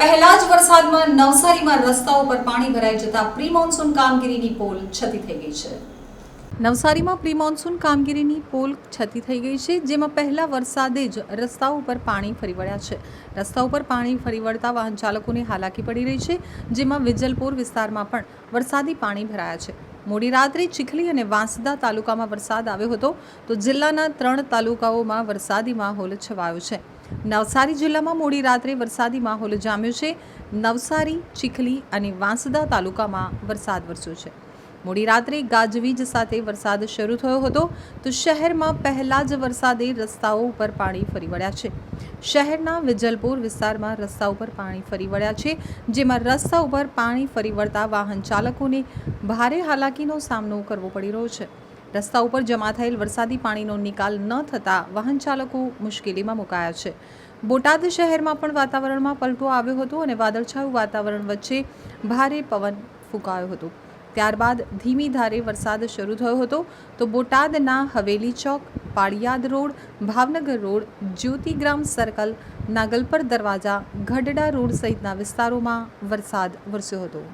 વરસાદમાં નવસારીમાં રસ્તાઓ પર પાણી ભરાઈ જતા પ્રી મોન્સૂન કામગીરીની પોલ છતી થઈ ગઈ છે. નવસારીમાં પ્રી મોન્સૂન કામગીરીની પોલ છતી થઈ ગઈ છે, જેમાં પહેલા વરસાદે જ રસ્તાઓ પર પાણી ફરી વળ્યા છે. રસ્તા ઉપર પાણી ફરી વળતા વાહન ચાલકોને હાલાકી પડી રહી છે, જેમાં વિજલપુર વિસ્તારમાં પણ વરસાદી પાણી ભરાયા છે. મોડી રાત્રે ચીખલી અને વાંસદા તાલુકામાં વરસાદ આવ્યો હતો તો જિલ્લાના ત્રણ તાલુકાઓમાં વરસાદી માહોલ છવાયો છે. નવસારી જિલ્લામાં મોડી રાત્રે વરસાદી માહોલ જામ્યો છે. નવસારી, ચીખલી અને વાંસદા તાલુકામાં વરસાદ વરસ્યો છે. મોડી રાત્રે ગાજવીજ સાથે વરસાદ શરૂ થયો હતો તો શહેરમાં પહેલા જ વરસાદે રસ્તાઓ ઉપર પાણી ફરી વળ્યા છે. શહેરના વિજલપુર વિસ્તારમાં રસ્તા ઉપર પાણી ફરી વળ્યા છે, જેમાં રસ્તા ઉપર પાણી ફરી વળતા વાહન ચાલકોને ભારે હાલાકીનો સામનો કરવો પડી રહ્યો છે. રસ્તા ઉપર જમા થયેલ વરસાદી પાણીનો નિકાલ ન થતાં વાહન ચાલકો મુશ્કેલીમાં મુકાયા છે. બોટાદ શહેરમાં પણ વાતાવરણમાં પલટો આવ્યો હતો અને વાદળછાયું વાતાવરણ વચ્ચે ભારે પવન ફૂંકાયો હતો. ત્યારબાદ ધીમી ધારે વરસાદ શરૂ થયો હતો તો બોટાદના Haveli Chowk, Paliyad road, Bhavnagar road Jyotigram circle, Nagalpar Darwaja, Gadhada road સહિતના વિસ્તારોમાં વરસાદ વરસ્યો હતો.